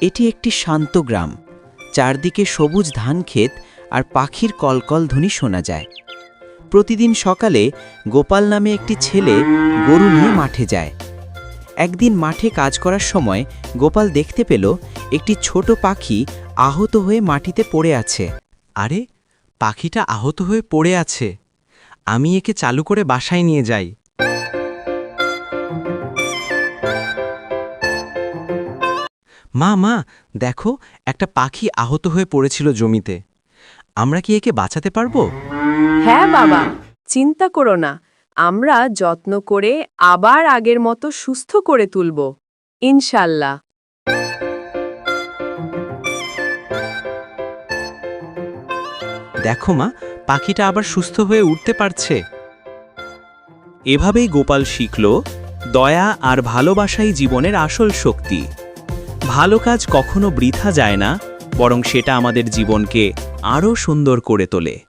এটি একটি শান্ত গ্রাম। চারদিকে সবুজ ধান ক্ষেত আর পাখির কলকল ধ্বনি শোনা যায়। প্রতিদিন সকালে গোপাল নামে একটি ছেলে গরু নিয়ে মাঠে যায়। একদিন মাঠে কাজ করার সময় গোপাল দেখতে পেল একটি ছোট পাখি আহত হয়ে মাটিতে পড়ে আছে। আরে, পাখিটা আহত হয়ে পড়ে আছে। আমি একে চালু করে বাসায় নিয়ে যাই। মা মা দেখো একটা পাখি আহত হয়ে পড়েছিল জমিতে। আমরা কি একে বাঁচাতে পারব? হ্যাঁ বাবা চিন্তা করো না। আমরা যত্ন করে আবার আগের মতো সুস্থ করে তুলব। ইনশাল্লাহ। দেখো মা পাখিটা আবার সুস্থ হয়ে উঠতে পারছে। এভাবেই গোপাল শিখল দয়া আর ভালোবাসাই জীবনের আসল শক্তি। ভালো কাজ কখনো বৃথা যায় না বরং সেটা আমাদের জীবনকে আরও সুন্দর করে তোলে।